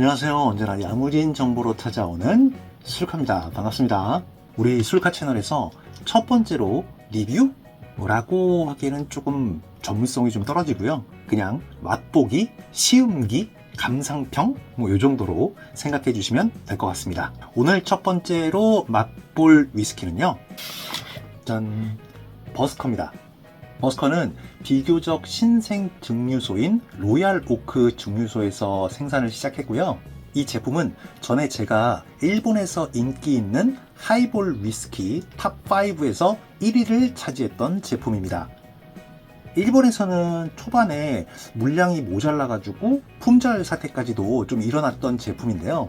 안녕하세요. 언제나 야무진 정보로 찾아오는 술카입니다. 반갑습니다. 우리 술카 채널에서 첫 번째로 리뷰 라고 하기에는 조금 전문성이 좀 떨어지고요. 그냥 맛보기, 시음기, 감상평 뭐이 정도로 생각해 주시면 될 것 같습니다. 오늘 첫 번째로 맛볼 위스키는요. 짠 버스커입니다. 버스커는 비교적 신생 증류소인 로얄 오크 증류소에서 생산을 시작했고요. 이 제품은 전에 제가 일본에서 인기 있는 하이볼 위스키 탑5에서 1위를 차지했던 제품입니다. 일본에서는 초반에 물량이 모자라가지고 품절 사태까지도 좀 일어났던 제품인데요.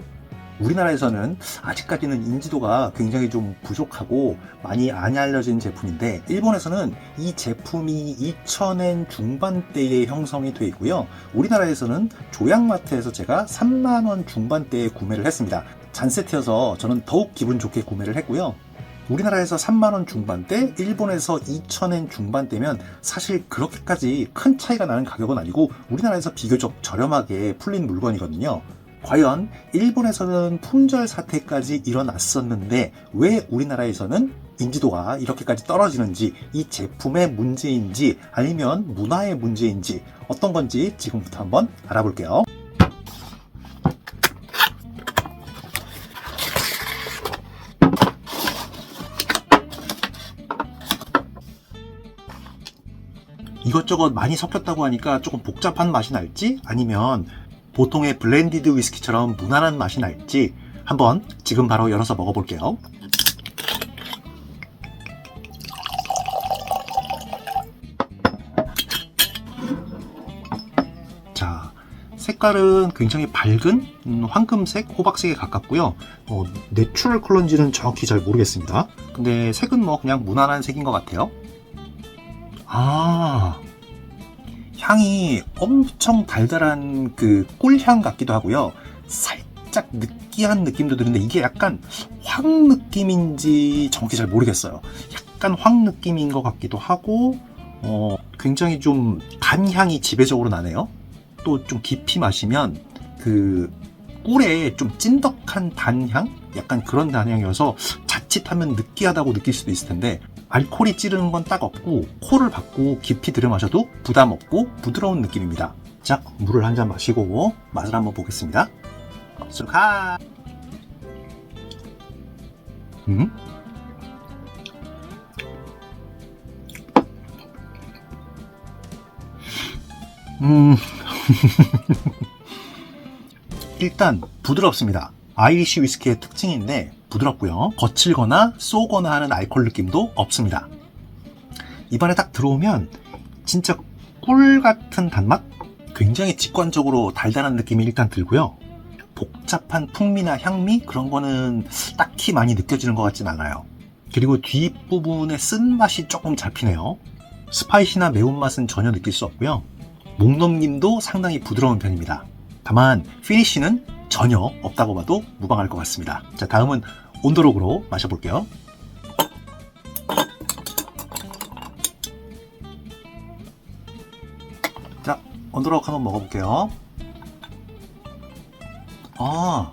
우리나라에서는 아직까지는 인지도가 굉장히 좀 부족하고 많이 안 알려진 제품인데 일본에서는 이 제품이 2,000엔 중반대에 형성이 되어 있고요. 우리나라에서는 조약마트에서 제가 3만원 중반대에 구매를 했습니다. 잔세트여서 저는 더욱 기분 좋게 구매를 했고요. 우리나라에서 3만원 중반대, 일본에서 2,000엔 중반대면 사실 그렇게까지 큰 차이가 나는 가격은 아니고 우리나라에서 비교적 저렴하게 풀린 물건이거든요. 과연 일본에서는 품절 사태까지 일어났었는데 왜 우리나라에서는 인지도가 이렇게까지 떨어지는지 이 제품의 문제인지 아니면 문화의 문제인지 어떤 건지 지금부터 한번 알아볼게요. 이것저것 많이 섞였다고 하니까 조금 복잡한 맛이 날지 아니면 보통의 블렌디드 위스키처럼 무난한 맛이 날지 한번 지금 바로 열어서 먹어볼게요. 자, 색깔은 굉장히 밝은 음, 황금색, 호박색에 가깝고요. 어, 내추럴 컬러인지는 정확히 잘 모르겠습니다. 근데 색은 뭐 그냥 무난한 색인 것 같아요. 아, 향이 엄청 달달한 그 꿀향 같기도 하고요. 살짝 느끼한 느낌도 드는데 이게 약간 황 느낌인지 정확히 잘 모르겠어요. 약간 황 느낌인 것 같기도 하고, 어, 굉장히 좀 단향이 지배적으로 나네요. 또 좀 깊이 마시면 그 꿀에 좀 찐덕한 단향? 약간 그런 단향이어서 자칫하면 느끼하다고 느낄 수도 있을 텐데 알코올이 찌르는 건 딱 없고 코를 받고 깊이 들여 마셔도 부담 없고 부드러운 느낌입니다. 자, 물을 한 잔 마시고 맛을 한번 보겠습니다. 술카. 음? 음. 일단 부드럽습니다. 아이리시 위스키의 특징인데 부드럽고요. 거칠거나 쏘거나 하는 알코올 느낌도 없습니다. 입안에 딱 들어오면 진짜 꿀 같은 단맛? 굉장히 직관적으로 달달한 느낌이 일단 들고요. 복잡한 풍미나 향미 그런 거는 딱히 많이 느껴지는 것 같진 않아요. 그리고 뒷부분의 쓴맛이 조금 잡히네요. 스파이시나 매운맛은 전혀 느낄 수 없고요. 목넘김도 상당히 부드러운 편입니다. 다만 피니쉬는 전혀 없다고 봐도 무방할 것 같습니다. 자, 다음은 온도록으로 마셔볼게요. 자, 온도록 한번 먹어볼게요. 아,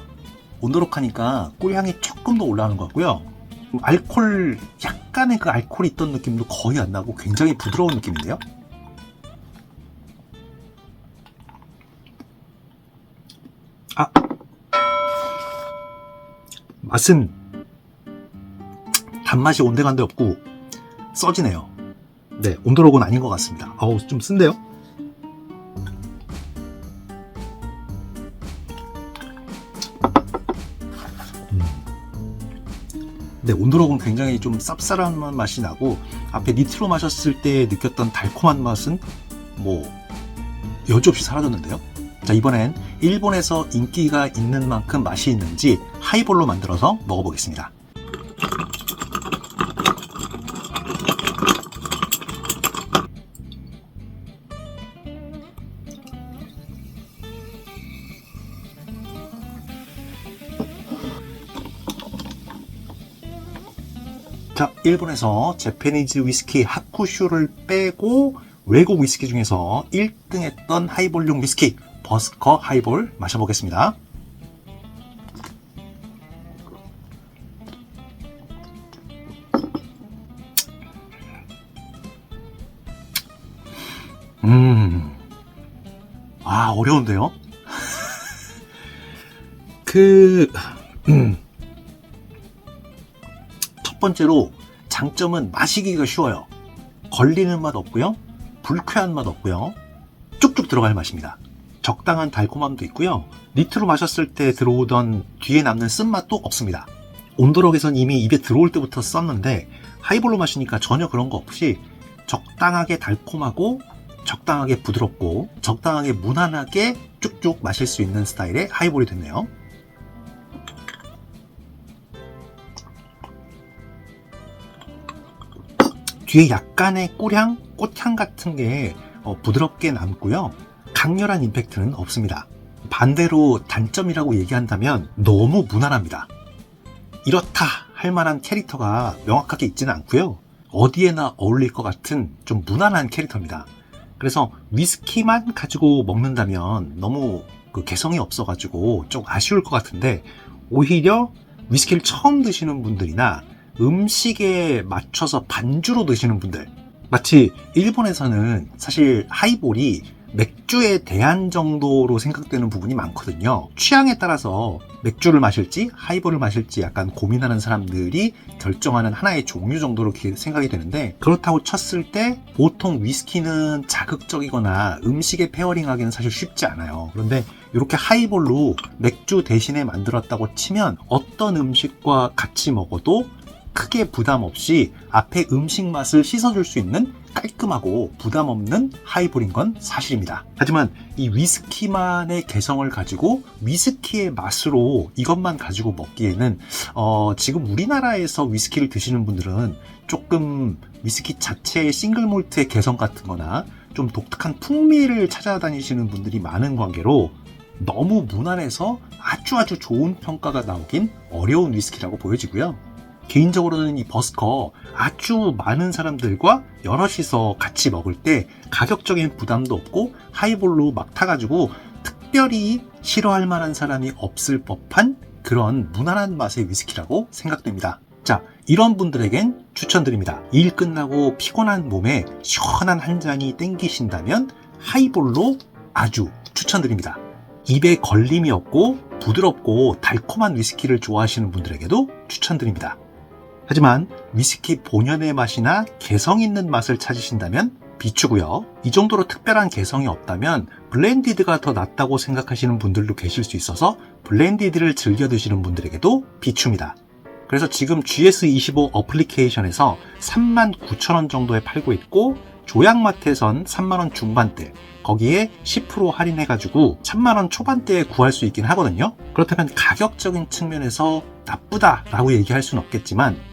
온도록 하니까 꿀향이 조금 더 올라가는 것 같고요. 알콜, 약간의 그 알콜이 있던 느낌도 거의 안 나고 굉장히 부드러운 느낌인데요. 아, 맛은 단맛이 온데간데 없고 써지네요. 네, 온도록은 아닌 것 같습니다. 어우, 좀 쓴데요? 음. 네, 온도록은 굉장히 좀 쌉쌀한 맛이 나고 앞에 니트로 마셨을 때 느꼈던 달콤한 맛은 뭐 여지없이 사라졌는데요. 자, 이번엔 일본에서 인기가 있는 만큼 맛이 있는지 하이볼로 만들어서 먹어보겠습니다. 자, 일본에서 제페니즈 위스키 하쿠슈를 빼고 외국 위스키 중에서 1등 했던 하이볼용 위스키 버스커 하이볼 마셔보겠습니다. 음, 아, 어려운데요? 그, 첫 번째로 장점은 마시기가 쉬워요. 걸리는 맛 없고요. 불쾌한 맛 없고요. 쭉쭉 들어갈 맛입니다. 적당한 달콤함도 있고요. 니트로 마셨을 때 들어오던 뒤에 남는 쓴맛도 없습니다. 온도록에선 이미 입에 들어올 때부터 썼는데 하이볼로 마시니까 전혀 그런 거 없이 적당하게 달콤하고 적당하게 부드럽고 적당하게 무난하게 쭉쭉 마실 수 있는 스타일의 하이볼이 됐네요. 뒤에 약간의 꿀향, 꽃향 같은 게 어, 부드럽게 남고요. 강렬한 임팩트는 없습니다. 반대로 단점이라고 얘기한다면 너무 무난합니다. 이렇다 할 만한 캐릭터가 명확하게 있지는 않고요. 어디에나 어울릴 것 같은 좀 무난한 캐릭터입니다. 그래서 위스키만 가지고 먹는다면 너무 그 개성이 없어가지고 좀 아쉬울 것 같은데 오히려 위스키를 처음 드시는 분들이나 음식에 맞춰서 반주로 드시는 분들 마치 일본에서는 사실 하이볼이 맥주에 대한 정도로 생각되는 부분이 많거든요. 취향에 따라서 맥주를 마실지 하이볼을 마실지 약간 고민하는 사람들이 결정하는 하나의 종류 정도로 생각이 되는데 그렇다고 쳤을 때 보통 위스키는 자극적이거나 음식에 페어링하기는 사실 쉽지 않아요. 그런데 이렇게 하이볼로 맥주 대신에 만들었다고 치면 어떤 음식과 같이 먹어도 크게 부담 없이 앞에 음식 맛을 씻어줄 수 있는 깔끔하고 부담 없는 하이볼인 건 사실입니다. 하지만 이 위스키만의 개성을 가지고 위스키의 맛으로 이것만 가지고 먹기에는 어, 지금 우리나라에서 위스키를 드시는 분들은 조금 위스키 자체의 싱글 몰트의 개성 같은 거나 좀 독특한 풍미를 찾아다니시는 분들이 많은 관계로 너무 무난해서 아주 아주 좋은 평가가 나오긴 어려운 위스키라고 보여지고요. 개인적으로는 이 버스커 아주 많은 사람들과 여럿이서 같이 먹을 때 가격적인 부담도 없고 하이볼로 막 타가지고 특별히 싫어할 만한 사람이 없을 법한 그런 무난한 맛의 위스키라고 생각됩니다. 자, 이런 분들에겐 추천드립니다. 일 끝나고 피곤한 몸에 시원한 한 잔이 땡기신다면 하이볼로 아주 추천드립니다. 입에 걸림이 없고 부드럽고 달콤한 위스키를 좋아하시는 분들에게도 추천드립니다. 하지만 위스키 본연의 맛이나 개성 있는 맛을 찾으신다면 비추고요. 이 정도로 특별한 개성이 없다면 블렌디드가 더 낫다고 생각하시는 분들도 계실 수 있어서 블렌디드를 즐겨 드시는 분들에게도 비춥니다. 그래서 지금 GS25 어플리케이션에서 39,000원 정도에 팔고 있고 조약마트에선 3만원 중반대 거기에 10% 할인해가지고 3만원 초반대에 구할 수 있긴 하거든요. 그렇다면 가격적인 측면에서 나쁘다라고 얘기할 수는 없겠지만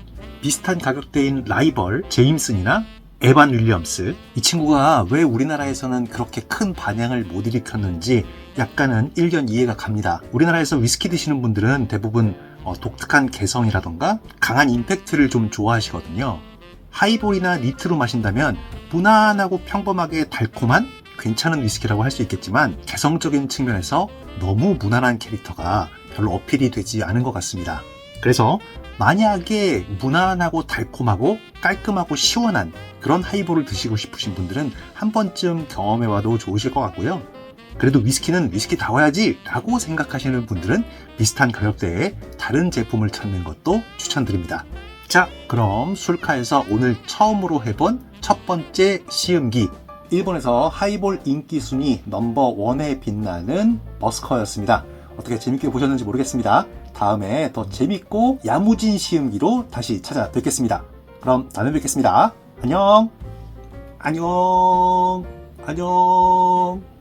비슷한 가격대인 라이벌 제임슨이나 에반 윌리엄스 이 친구가 왜 우리나라에서는 그렇게 큰 반향을 못 일으켰는지 약간은 일견 이해가 갑니다. 우리나라에서 위스키 드시는 분들은 대부분 어, 독특한 개성이라던가 강한 임팩트를 좀 좋아하시거든요. 하이볼이나 니트로 마신다면 무난하고 평범하게 달콤한 괜찮은 위스키라고 할 수 있겠지만 개성적인 측면에서 너무 무난한 캐릭터가 별로 어필이 되지 않은 것 같습니다. 그래서 만약에 무난하고 달콤하고 깔끔하고 시원한 그런 하이볼을 드시고 싶으신 분들은 한 번쯤 경험해봐도 좋으실 것 같고요. 그래도 위스키는 위스키 다워야지 라고 생각하시는 분들은 비슷한 가격대에 다른 제품을 찾는 것도 추천드립니다. 자, 그럼 술카에서 오늘 처음으로 해본 첫 번째 시음기 일본에서 하이볼 인기 순위 넘버 원에 빛나는 버스커였습니다. 어떻게 재밌게 보셨는지 모르겠습니다. 다음에 더 재밌고 야무진 시음기로 다시 찾아뵙겠습니다. 그럼 다음에 뵙겠습니다. 안녕! 안녕! 안녕!